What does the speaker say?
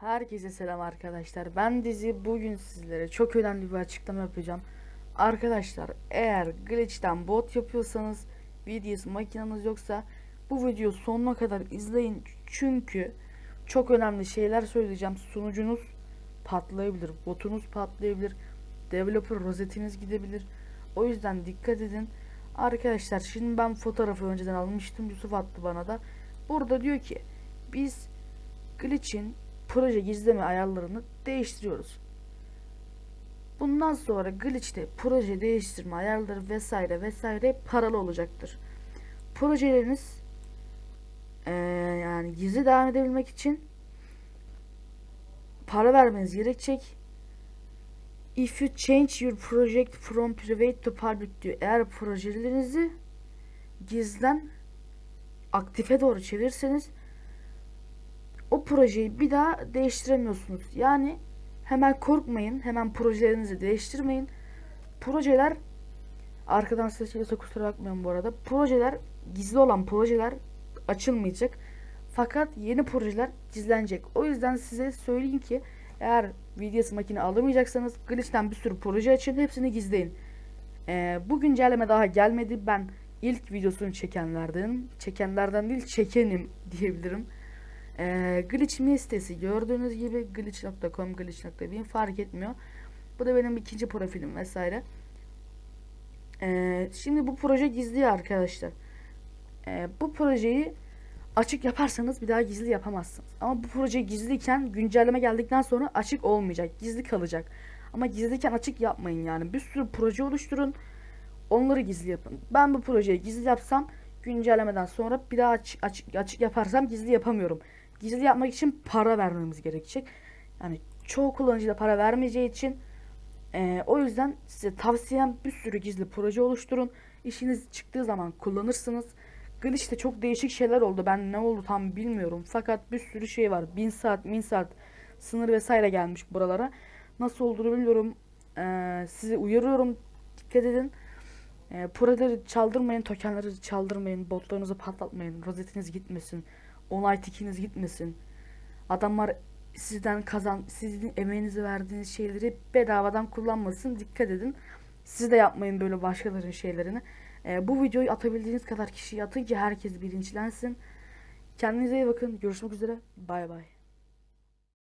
Herkese selam arkadaşlar. Ben Dizi bugün sizlere çok önemli bir açıklama yapacağım. Arkadaşlar eğer glitch'ten bot yapıyorsanız VDS makineniz yoksa bu videoyu sonuna kadar izleyin. Çünkü çok önemli şeyler söyleyeceğim. Sunucunuz patlayabilir, botunuz patlayabilir, developer rozetiniz gidebilir. O yüzden dikkat edin. Arkadaşlar şimdi ben fotoğrafı önceden almıştım. Yusuf attı bana da. Burada diyor ki biz glitch'in proje gizleme ayarlarını değiştiriyoruz. Bundan sonra glitch'te proje değiştirme ayarları vesaire vesaire paralı olacaktır. Projeleriniz eee, yani gizli devam edebilmek için para vermeniz gerekecek. If you change your project from private to public diyor. Eğer projelerinizi gizden aktife doğru çevirirseniz o projeyi bir daha değiştiremiyorsunuz. Yani hemen korkmayın. Hemen projelerinizi değiştirmeyin. Projeler arkadan ses geliyorsa kusura bakmayın bu arada. Projeler gizli olan projeler açılmayacak. Fakat yeni projeler gizlenecek. O yüzden size söyleyeyim ki eğer VDS makine alamayacaksanız Glitch'ten bir sürü proje açın. Hepsini gizleyin. Ee, bu güncelleme daha gelmedi. Ben ilk videosunu çekenlerden, çekenlerden değil çekenim diyebilirim. Ee, glitch mi sitesi gördüğünüz gibi glitch.com glitch.bin fark etmiyor. Bu da benim ikinci profilim vesaire. Ee, şimdi bu proje gizli arkadaşlar. Ee, bu projeyi açık yaparsanız bir daha gizli yapamazsınız. Ama bu proje gizliyken güncelleme geldikten sonra açık olmayacak. Gizli kalacak. Ama gizliyken açık yapmayın yani. Bir sürü proje oluşturun. Onları gizli yapın. Ben bu projeyi gizli yapsam güncellemeden sonra bir daha açık, açık, açık yaparsam gizli yapamıyorum. Gizli yapmak için para vermemiz gerekecek. Yani çoğu kullanıcı da para vermeyeceği için eee, o yüzden size tavsiyem bir sürü gizli proje oluşturun. İşiniz çıktığı zaman kullanırsınız. Glitch'te çok değişik şeyler oldu. Ben ne oldu tam bilmiyorum. Fakat bir sürü şey var. 1000 saat, 1000 saat sınır vesaire gelmiş buralara. Nasıl olduğunu bilmiyorum. Eee sizi uyarıyorum. Dikkat edin. E, projeleri çaldırmayın, tokenleri çaldırmayın, botlarınızı patlatmayın, rozetiniz gitmesin, onay tikiniz gitmesin. Adamlar sizden kazan, sizin emeğinizi verdiğiniz şeyleri bedavadan kullanmasın. Dikkat edin. Siz de yapmayın böyle başkalarının şeylerini. E, bu videoyu atabildiğiniz kadar kişiye atın ki herkes bilinçlensin. Kendinize iyi bakın. Görüşmek üzere. Bay bay.